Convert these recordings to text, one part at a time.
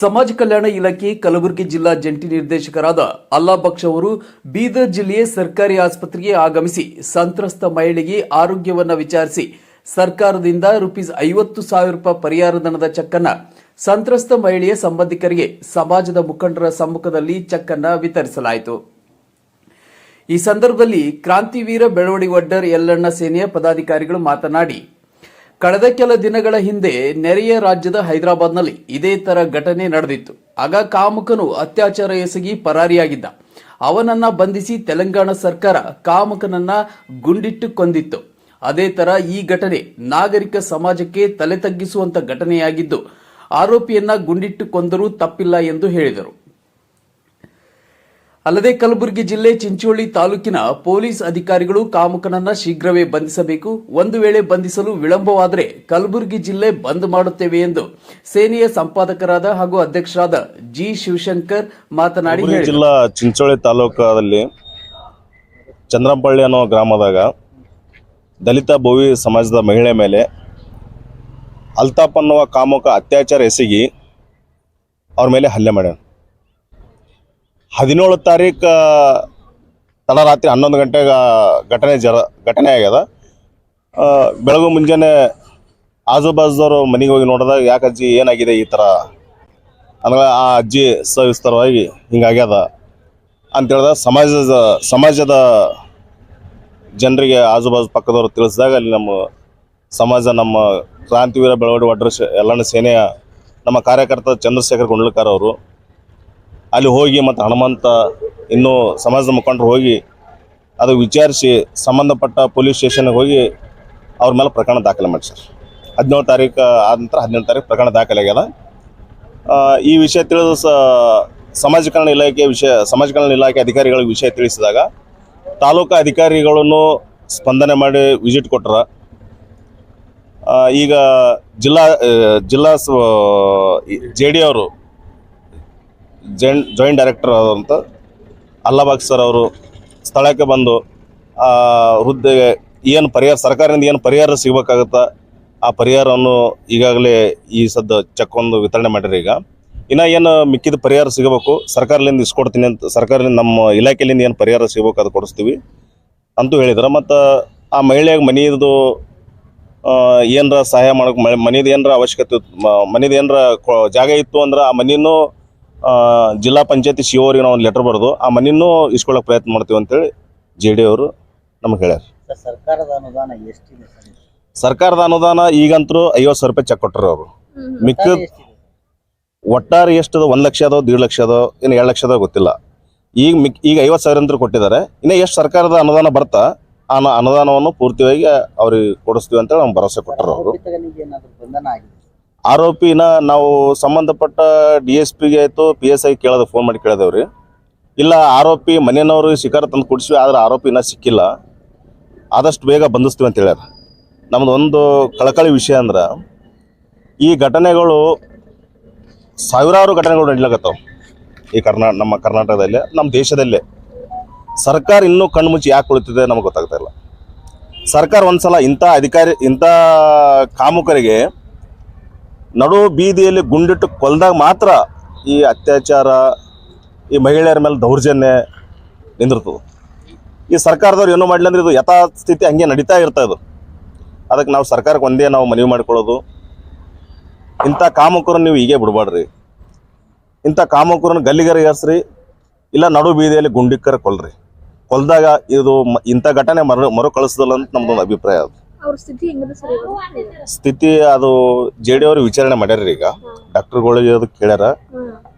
ಸಮಾಜ ಕಲ್ಯಾಣ ಇಲಾಖೆ ಕಲಬುರಗಿ ಜಿಲ್ಲಾ ಜಂಟಿ ನಿರ್ದೇಶಕರಾದ ಅಲ್ಲಾ ಬಕ್ಷ್ ಅವರು ಬೀದರ್ ಜಿಲ್ಲೆಯ ಸರ್ಕಾರಿ ಆಸ್ಪತ್ರೆಗೆ ಆಗಮಿಸಿ ಸಂತ್ರಸ್ತ ಮಹಿಳೆಗೆ ಆರೋಗ್ಯವನ್ನು ವಿಚಾರಿಸಿ ಸರ್ಕಾರದಿಂದ ರುಪೀಸ್ ಐವತ್ತು ಸಾವಿರ ರೂಪಾಯಿ ಪರಿಹಾರ ಧನದ ಚೆಕ್ ಸಂತ್ರಸ್ತ ಮಹಿಳೆಯ ಸಂಬಂಧಿಕರಿಗೆ ಸಮಾಜದ ಮುಖಂಡರ ಸಮ್ಮುಖದಲ್ಲಿ ಚೆಕ್ಕನ್ನ ವಿತರಿಸಲಾಯಿತು. ಈ ಸಂದರ್ಭದಲ್ಲಿ ಕ್ರಾಂತಿವೀರ ಬೆಳವಡಿ ವಡ್ಡರ್ ಯಲ್ಲಣ್ಣ ಸೇನೆಯ ಪದಾಧಿಕಾರಿಗಳು ಮಾತನಾಡಿ ಕಳೆದ ಕೆಲ ದಿನಗಳ ಹಿಂದೆ ನೆರೆಯ ರಾಜ್ಯದ ಹೈದರಾಬಾದ್ನಲ್ಲಿ ಇದೇ ತರ ಘಟನೆ ನಡೆದಿತ್ತು. ಆಗ ಕಾಮುಕನು ಅತ್ಯಾಚಾರ ಎಸಗಿ ಪರಾರಿಯಾಗಿದ್ದ. ಅವನನ್ನ ಬಂಧಿಸಿ ತೆಲಂಗಾಣ ಸರ್ಕಾರ ಕಾಮುಕನನ್ನ ಗುಂಡಿಟ್ಟು ಕೊಂದಿತ್ತು. ಅದೇ ತರ ಈ ಘಟನೆ ನಾಗರಿಕ ಸಮಾಜಕ್ಕೆ ತಲೆ ತಗ್ಗಿಸುವಂತ ಘಟನೆಯಾಗಿದ್ದು, ಆರೋಪಿಯನ್ನ ಗುಂಡಿಟ್ಟು ಕೊಂದರೂ ತಪ್ಪಿಲ್ಲ ಎಂದು ಹೇಳಿದರು. ಅಲ್ಲದೆ ಕಲಬುರಗಿ ಜಿಲ್ಲೆ ಚಿಂಚೋಳಿ ತಾಲೂಕಿನ ಪೊಲೀಸ್ ಅಧಿಕಾರಿಗಳು ಕಾಮುಕನನ್ನ ಶೀಘ್ರವೇ ಬಂಧಿಸಬೇಕು. ಒಂದು ವೇಳೆ ಬಂಧಿಸಲು ವಿಳಂಬವಾದರೆ ಕಲಬುರಗಿ ಜಿಲ್ಲೆ ಬಂದ್ ಮಾಡುತ್ತೇವೆ ಎಂದು ಸೇನೆಯ ಸಂಪಾದಕರಾದ ಹಾಗೂ ಅಧ್ಯಕ್ಷರಾದ ಜಿ ಶಿವಶಂಕರ್ ಮಾತನಾಡಿ ಜಿಲ್ಲಾ ಚಿಂಚೋಳಿ ತಾಲೂಕಾದಲ್ಲಿ ಚಂದ್ರಂಪಳ್ಳಿ ಅನ್ನೋ ಗ್ರಾಮದಾಗ ದಲಿತ ಭೋವಿ ಸಮಾಜದ ಮಹಿಳೆ ಮೇಲೆ ಅಲ್ತಾಫ್ ಅನ್ನುವ ಕಾಮುಕ ಅತ್ಯಾಚಾರ ಎಸಗಿ ಅವ್ರ ಮೇಲೆ ಹಲ್ಲೆ ಮಾಡ್ಯಾನ. ಹದಿನೇಳು ತಾರೀಕು ತಡರಾತ್ರಿ ಹನ್ನೊಂದು ಗಂಟೆಗೆ ಘಟನೆ ಜರ, ಘಟನೆ ಆಗ್ಯದ. ಬೆಳಗು ಮುಂಜಾನೆ ಆಜು ಬಾಜುದವರು ಮನೆಗೆ ಹೋಗಿ ನೋಡಿದಾಗ, ಯಾಕೆ ಅಜ್ಜಿ ಏನಾಗಿದೆ ಈ ಥರ ಅಂದ್ರೆ ಆ ಅಜ್ಜಿ ಸವಿಸ್ತಾರವಾಗಿ ಹಿಂಗಾಗ್ಯದ ಅಂತ ಹೇಳಿದಾಗ ಸಮಾಜದ ಸಮಾಜದ ಜನರಿಗೆ ಆಜುಬಾಜು ಪಕ್ಕದವರು ತಿಳಿಸಿದಾಗ ಅಲ್ಲಿ ನಮ್ಮ ಸಮಾಜ, ನಮ್ಮ ಕ್ರಾಂತಿವೀರ ಬೆಳವಡಿ ಒಡ್ರ ಎಲ್ಲಣ್ಣ ಸೇನೆಯ ನಮ್ಮ ಕಾರ್ಯಕರ್ತ ಚಂದ್ರಶೇಖರ್ ಗುಂಡ್ಲಕರ್ ಅವರು ಅಲ್ಲಿ ಹೋಗಿ ಮತ್ತು ಹನುಮಂತ ಇನ್ನೂ ಸಮಾಜದ ಮುಖಂಡರು ಹೋಗಿ ಅದು ವಿಚಾರಿಸಿ ಸಂಬಂಧಪಟ್ಟ ಪೊಲೀಸ್ ಸ್ಟೇಷನ್ಗೆ ಹೋಗಿ ಅವ್ರ ಮೇಲೆ ಪ್ರಕರಣ ದಾಖಲೆ ಮಾಡಿಸ್ಯಾರ. ಹದಿನೇಳು ತಾರೀಕು ಆದ ನಂತರ ಹದಿನೆಂಟು ತಾರೀಕು ಪ್ರಕರಣ ದಾಖಲೆ ಆಗ್ಯದ. ಈ ವಿಷಯ ತಿಳಿದು ಸ ಸಮಾಜ ಕಲ್ಯಾಣ ಇಲಾಖೆ ವಿಷಯ ಸಮಾಜ ಕಲ್ಯಾಣ ಇಲಾಖೆ ಅಧಿಕಾರಿಗಳಿಗೆ ವಿಷಯ ತಿಳಿಸಿದಾಗ ತಾಲೂಕು ಅಧಿಕಾರಿಗಳನ್ನು ಸ್ಪಂದನೆ ಮಾಡಿ ವಿಸಿಟ್ ಕೊಟ್ಟರ ಈಗ ಜಿಲ್ಲಾ ಜಿಲ್ಲಾ ಜೆ ಡಿ ಅವರು ಜೈನ್ ಜಾಯಿಂಟ್ ಡೈರೆಕ್ಟರ್ ಆದಂಥ ಅಲ್ಲಬಾಗ್ ಸರ್ ಅವರು ಸ್ಥಳಕ್ಕೆ ಬಂದು ಹುದ್ದೆಗೆ ಏನು ಪರಿಹಾರ, ಸರ್ಕಾರದಿಂದ ಏನು ಪರಿಹಾರ ಸಿಗಬೇಕಾಗುತ್ತಾ, ಆ ಪರಿಹಾರವನ್ನು ಈಗಾಗಲೇ ಈ ಸದ್ದ ಚೆಕ್ ಒಂದು ವಿತರಣೆ ಮಾಡಿರಿ ಈಗ. ಇನ್ನು ಏನು ಮಿಕ್ಕಿದ ಪರಿಹಾರ ಸಿಗಬೇಕು, ಸರ್ಕಾರದಿಂದ ಇಸ್ಕೊಡ್ತೀನಿ ಅಂತ, ಸರ್ಕಾರದಿಂದ ನಮ್ಮ ಇಲಾಖೆಯಿಂದ ಏನು ಪರಿಹಾರ ಸಿಗಬೇಕು ಅದು ಕೊಡಿಸ್ತೀವಿ ಅಂತೂ ಹೇಳಿದ್ರು. ಮತ್ತು ಆ ಮಹಿಳೆಗೆ ಮನೆಯದು ಏನರ ಸಹಾಯ ಮಾಡೋಕೆ ಮನೆಯದು ಏನರ ಅವಶ್ಯಕತೆ ಮನೆಯದು ಏನರ ಜಾಗ ಇತ್ತು ಅಂದ್ರೆ ಆ ಮನೆಯೂ ಜಿಲ್ಲಾ ಪಂಚಾಯತಿ ಸಿ ಅವರಿಗೆ ನಾವು ಒಂದು ಲೆಟರ್ ಬರೆದು ಆ ಮನೆಯನ್ನು ಇಸ್ಕೊಳ್ಳೋಕೆ ಪ್ರಯತ್ನ ಮಾಡ್ತೀವಿ ಅಂತೇಳಿ ಜೆ ಡಿ ಅವರು ನಮಗೆ ಹೇಳ್ಯಾರ. ಸರ್, ಸರ್ಕಾರದ ಅನುದಾನ ಎಷ್ಟಿದೆ ಸರ್ ಸರ್ಕಾರದ ಅನುದಾನ ಈಗಂತರೂ ಐವತ್ತು ಸಾವಿರ ರೂಪಾಯಿ ಚೆಕ್ ಕೊಟ್ಟರು ಅವರು. ಮಿಕ್ಕ ಒಟ್ಟಾರೆ ಎಷ್ಟಿದೆ? ಒಂದು ಲಕ್ಷ ಅದೋ ದೀಡ್ ಲಕ್ಷ ಅದೋ ಇನ್ನು ಎರಡು ಲಕ್ಷ ಅದೋ ಗೊತ್ತಿಲ್ಲ. ಈಗ ಮಿಕ್ ಈಗ ಐವತ್ತು ಸಾವಿರ ಅಂತ ಕೊಟ್ಟಿದ್ದಾರೆ. ಇನ್ನು ಎಷ್ಟು ಸರ್ಕಾರದ ಅನುದಾನ ಬರ್ತಾ ಆ ಅನುದಾನವನ್ನು ಪೂರ್ತಿಯಾಗಿ ಅವ್ರಿಗೆ ಕೊಡಿಸ್ತೀವಿ ಅಂತೇಳಿ ನಮ್ಗೆ ಭರವಸೆ ಕೊಟ್ಟರು ಅವರು. ಆರೋಪಿನ ನಾವು ಸಂಬಂಧಪಟ್ಟ ಡಿ ಎಸ್ ಪಿಗೆ ಆಯಿತು, ಪಿ ಎಸ್ ಐ ಕೇಳೋದು ಫೋನ್ ಮಾಡಿ ಕೇಳಿದೆವ್ರಿ. ಇಲ್ಲ, ಆರೋಪಿ ಮನೆಯವರು ಶಿಕಾರ ತಂದು ಕುಡಿಸಿ ಆದ್ರೆ ಆರೋಪಿನ ಸಿಕ್ಕಿಲ್ಲ. ಆದಷ್ಟು ಬೇಗ ಬಂಧಿಸ್ತೀವಿ ಅಂತ ಹೇಳ್ಯಾರ. ನಮ್ದು ಒಂದು ಕಳಕಳಿ ವಿಷಯ ಅಂದ್ರೆ, ಈ ಘಟನೆಗಳು ಸಾವಿರಾರು ಘಟನೆಗಳು ನಡೀಲಾಗತ್ತವ ಈ ಕರ್ನಾ, ನಮ್ಮ ಕರ್ನಾಟಕದಲ್ಲೇ, ನಮ್ಮ ದೇಶದಲ್ಲೇ. ಸರ್ಕಾರ ಇನ್ನೂ ಕಣ್ಣು ಮುಚ್ಚಿ ಯಾಕೆ ಕುಳಿತಿದೆ ನಮಗೆ ಗೊತ್ತಾಗ್ತಾ ಇಲ್ಲ. ಸರ್ಕಾರ ಒಂದ್ಸಲ ಇಂಥ ಅಧಿಕಾರಿ, ಇಂಥ ಕಾಮುಕರಿಗೆ ನಡು ಬೀದಿಯಲ್ಲಿ ಗುಂಡಿಟ್ಟು ಕೊಲ್ದಾಗ ಮಾತ್ರ ಈ ಅತ್ಯಾಚಾರ ಈ ಮಹಿಳೆಯರ ಮೇಲೆ ದೌರ್ಜನ್ಯ ನಿಂದಿರ್ತದೆ. ಈ ಸರ್ಕಾರದವ್ರು ಏನು ಮಾಡಲಿ ಅಂದ್ರೆ ಇದು ಯಥಾಸ್ಥಿತಿ ಹಂಗೆ ನಡೀತಾ ಇರ್ತಾ ಇದು. ಅದಕ್ಕೆ ನಾವು ಸರ್ಕಾರಕ್ಕೆ ಒಂದೇ ನಾವು ಮನವಿ ಮಾಡ್ಕೊಳ್ಳೋದು. ಇಂಥ ಕಾಮಕರನ್ನು ನೀವು ಹೀಗೆ ಬಿಡಬಾಡ್ರಿ. ಇಂಥ ಕಾಮಕರನ್ನು ಗಲ್ಲಿಗರಿಗೆ ಏರ್ಸ್ರಿ ಇಲ್ಲ ನಡು ಬೀದಿಯಲ್ಲಿ ಗುಂಡಿಕ್ಕರ ಕೊಲ್ರಿ. ಕೊಲ್ದಾಗ ಇದು ಇಂಥ ಘಟನೆ ಮರು ಮರು ಕಳಿಸೋದಿಲ್ಲ ಅಂತ ನಮ್ದೊಂದು ಅಭಿಪ್ರಾಯ ಅದು. ಅವ್ರ ಸ್ಥಿತಿ ಹೆಂಗದ ಸರ್ ಇವಾಗ? ಸ್ಥಿತಿ ಅದು ಜೆ ಡಿ ಅವರು ವಿಚಾರಣೆ ಮಾಡ್ಯಾರ ಈಗ. ಡಾಕ್ಟರ್ಗಳಿಗೆ ಅದು ಕೇಳ್ಯಾರ.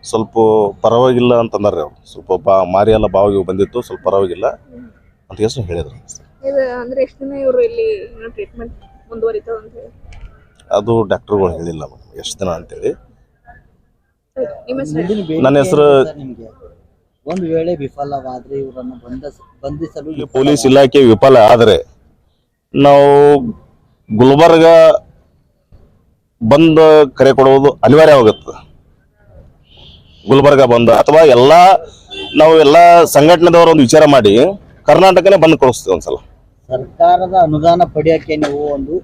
ಸ್ವಲ್ಪ ಪರವಾಗಿಲ್ಲ ಅಂತಂದಾರ ಅವ್ರು. ಸ್ವಲ್ಪ ಬಾ ಮಾರಿ ಎಲ್ಲ ಬಾವಿಗೆ ಬಂದಿತ್ತು ಸ್ವಲ್ಪ ಪರವಾಗಿಲ್ಲ. ಅಂತ ಹೆಸರು ಹೇಳಿದ್ರು. ಇದು ಅಂದ್ರೆ ಎಷ್ಟು ದಿನ ಇವರು ಇಲ್ಲಿ ಟ್ರೀಟ್ಮೆಂಟ್ ಮುಂದುವರಿತಾವ ಅಂತ ಹೇಳಿ? ಅದು ಡಾಕ್ಟರ್ಗಳು ಹೇಳಿಲ್ಲ ಎಷ್ಟು ದಿನ ಅಂತೇಳಿ. ನಿಮ್ಮ ಹೆಸರು ಮುಂದಿನ ಬೇಡಿಕೆ ನನ್ನ ಹೆಸರು- ಏನು ಸರ್ ನಿಮ್ಗೆ? ಒಂದು ವೇಳೆ ವಿಫಲವಾದ್ರೆ ಇವರನ್ನು ಬಂಧಿಸ ಬಂಧಿಸಲು ಇಲ್ಲಿ ಪೊಲೀಸ್ ಇಲಾಖೆ ವಿಫಲ ಆದರೆ ನಾವು ಗುಲ್ಬರ್ಗ ಬಂದು ಕರೆ ಕೊಡುವುದು ಅನಿವಾರ್ಯವಾಗುತ್ತೆ ಗುಲ್ಬರ್ಗ ಬಂದು ಅಥವಾ ಎಲ್ಲ ನಾವು ಎಲ್ಲ ಸಂಘಟನೆದವರು ಒಂದು ವಿಚಾರ ಮಾಡಿ ಕರ್ನಾಟಕನೇ ಬಂದು ಕೊಡಿಸ್ತೀವಿ ಒಂದ್ಸಲ. ಸರ್ಕಾರದ ಅನುದಾನ ಪಡೆಯಕ್ಕೆ ನೀವು ಒಂದು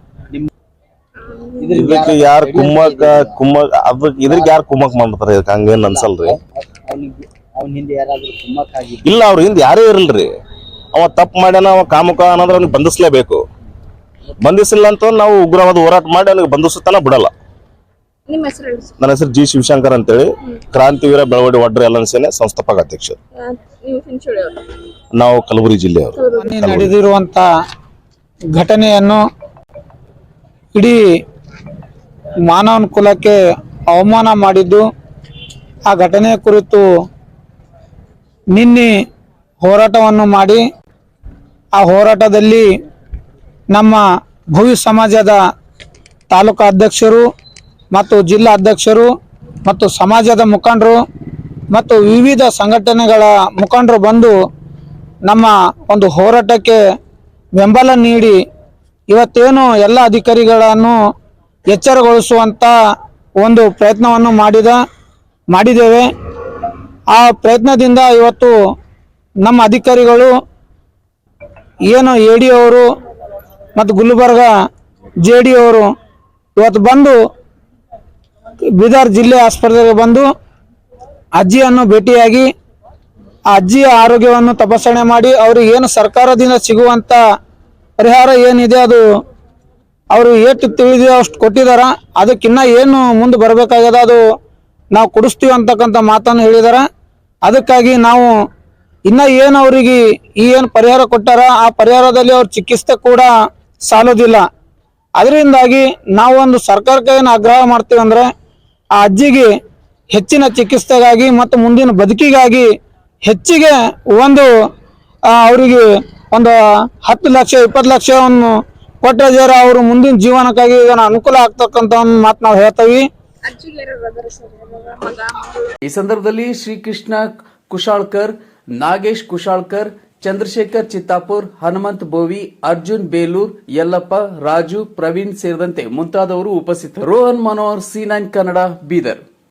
ಇದಕ್ಕೆ ಯಾರು ಕುಮ್ಮಕ್ಕ ಕುಮ್ಮಕ್ ಅದಕ್ಕೆ ಇದಕ್ಕೆ ಯಾರು ಕುಮ್ಮಕ್ ಮಾಡ್ತಾರೆ ಇದಕ್ಕೆ ಹಂಗೇನು ಅನ್ಸಲ್ರಿ? ಅವ್ನಿಗೆ ಅವ್ನ ಹಿಂದೆ ಯಾರಾದ್ರೂ ಕುಮ್ಮಕ್ ಆಗಿದ್ದು ಇಲ್ಲ ಅವ್ರ ಹಿಂದೆ ಯಾರೇ ಇರಲ್ರಿ. ಅವ ತಪ್ಪು ಮಾಡ್ಯಾನ ಅವ ಕಾಮುಕ ಅನ್ನೋದ್ರ ಅವ್ನಿಗೆ ಬಂಧಿಸ್ಲೇಬೇಕು. ಬಂಧಿಸಿಲ್ಲ ಅಂತ ನಾವು ಉಗ್ರವಾದ ಹೋರಾಟ ಮಾಡಿ ಅವನಿಗೆ ಬಂಧಿಸುತ್ತಾನ ಬಿಡಲ್ಲ. ನಿಮ್ಮ ಹೆಸರು ಹೇಳಿ ನನ್ನ ಹೆಸರು ಜಿ ಶಿವಶಂಕರ್ ಅಂತೇಳಿ. ಕ್ರಾಂತಿವೀರ ಬೆಳವಡಿ ಒಡ್ರೆ ಎಲ್ಲ ಸೇನೆ ಸಂಸ್ಥಾಪಕ ಅಧ್ಯಕ್ಷ ನೀವು ಚಿಂಚೋಳಿ ಅವರು. ನಾವು ಕಲಬುರಗಿ ಜಿಲ್ಲೆಯವರು. ಮೊನ್ನೆ ನಡೆದಿರುವಂತ ಘಟನೆಯನ್ನು ಇಡೀ ಮಾನವನ ಕುಲಕ್ಕೆ ಅವಮಾನ ಮಾಡಿದ್ದು ಆ ಘಟನೆ ಕುರಿತು ನಿನ್ನೆ ಹೋರಾಟವನ್ನು ಮಾಡಿ ಆ ಹೋರಾಟದಲ್ಲಿ ನಮ್ಮ ಭೂವಿ ಸಮಾಜದ ತಾಲೂಕು ಅಧ್ಯಕ್ಷರು ಮತ್ತು ಜಿಲ್ಲಾ ಅಧ್ಯಕ್ಷರು ಮತ್ತು ಸಮಾಜದ ಮುಖಂಡರು ಮತ್ತು ವಿವಿಧ ಸಂಘಟನೆಗಳ ಮುಖಂಡರು ಬಂದು ನಮ್ಮ ಒಂದು ಹೋರಾಟಕ್ಕೆ ಬೆಂಬಲ ನೀಡಿ ಇವತ್ತೇನು ಎಲ್ಲ ಅಧಿಕಾರಿಗಳನ್ನು ಎಚ್ಚರಗೊಳಿಸುವಂಥ ಒಂದು ಪ್ರಯತ್ನವನ್ನು ಮಾಡಿದ, ಮಾಡಿದ್ದೇವೆ. ಆ ಪ್ರಯತ್ನದಿಂದ ಇವತ್ತು ನಮ್ಮ ಅಧಿಕಾರಿಗಳು ಏನು ಎ ಅವರು ಮತ್ತು ಗುಲ್ಬರ್ಗ ಜೆ ಡಿ ಅವರು ಇವತ್ತು ಬಂದು ಬೀದರ್ ಜಿಲ್ಲೆ ಆಸ್ಪತ್ರೆಗೆ ಬಂದು ಅಜ್ಜಿಯನ್ನು ಭೇಟಿಯಾಗಿ ಆ ಅಜ್ಜಿಯ ಆರೋಗ್ಯವನ್ನು ತಪಾಸಣೆ ಮಾಡಿ ಅವ್ರಿಗೆ ಏನು ಸರ್ಕಾರದಿಂದ ಸಿಗುವಂಥ ಪರಿಹಾರ ಏನಿದೆ ಅದು ಅವರು ಏಟು ತಿಳಿದಿದೆ ಅಷ್ಟು ಕೊಟ್ಟಿದ್ದಾರೆ ಅದಕ್ಕಿನ್ನ ಏನು ಮುಂದೆ ಬರಬೇಕಾಗ್ಯದ ಅದು ನಾವು ಕೊಡಿಸ್ತೀವಿ ಅಂತಕ್ಕಂಥ ಮಾತನ್ನು ಹೇಳಿದಾರೆ. ಅದಕ್ಕಾಗಿ ನಾವು ಇನ್ನ ಏನು ಅವರಿಗೆ ಈ ಏನು ಪರಿಹಾರ ಕೊಟ್ಟಾರ, ಆ ಪರಿಹಾರದಲ್ಲಿ ಅವ್ರ ಚಿಕಿತ್ಸೆ ಕೂಡ ಸಾಲೋದಿಲ್ಲ. ಅದರಿಂದಾಗಿ ನಾವು ಒಂದು ಸರ್ಕಾರಕ್ಕೆ ಏನು ಆಗ್ರಹ ಮಾಡ್ತೀವಿ ಅಂದರೆ ಆ ಅಜ್ಜಿಗೆ ಹೆಚ್ಚಿನ ಚಿಕಿತ್ಸೆಗಾಗಿ ಮತ್ತು ಮುಂದಿನ ಬದುಕಿಗಾಗಿ ಹೆಚ್ಚಿಗೆ ಒಂದು ಅವರಿಗೆ ಒಂದು ಹತ್ತು ಲಕ್ಷ, ಇಪ್ಪತ್ತು ಲಕ್ಷವನ್ನು ಕೊಟ್ಟರೆ ಜರ ಅವರು ಮುಂದಿನ ಜೀವನಕ್ಕಾಗಿ ಇದನ್ನು ಅನುಕೂಲ ಆಗ್ತಕ್ಕಂಥ ಒಂದು ಮಾತು ನಾವು ಹೇಳ್ತೀವಿ. ಈ ಸಂದರ್ಭದಲ್ಲಿ ಶ್ರೀಕೃಷ್ಣ ಕುಶಾಳ್ಕರ್, ನಾಗೇಶ್ ಕುಶಾಳ್ಕರ್ ಚಂದ್ರಶೇಖರ್ ಚಿತ್ತಾಪುರ್, ಹನುಮಂತ್ ಬೋವಿ, ಅರ್ಜುನ್ ಬೇಲೂರ್, ಯಲ್ಲಪ್ಪ, ರಾಜು, ಪ್ರವೀಣ್ ಸೇರಿದಂತೆ ಮುಂತಾದವರು ಉಪಸ್ಥಿತರು. Rohan Manohar, C nine Kannada, Bidar.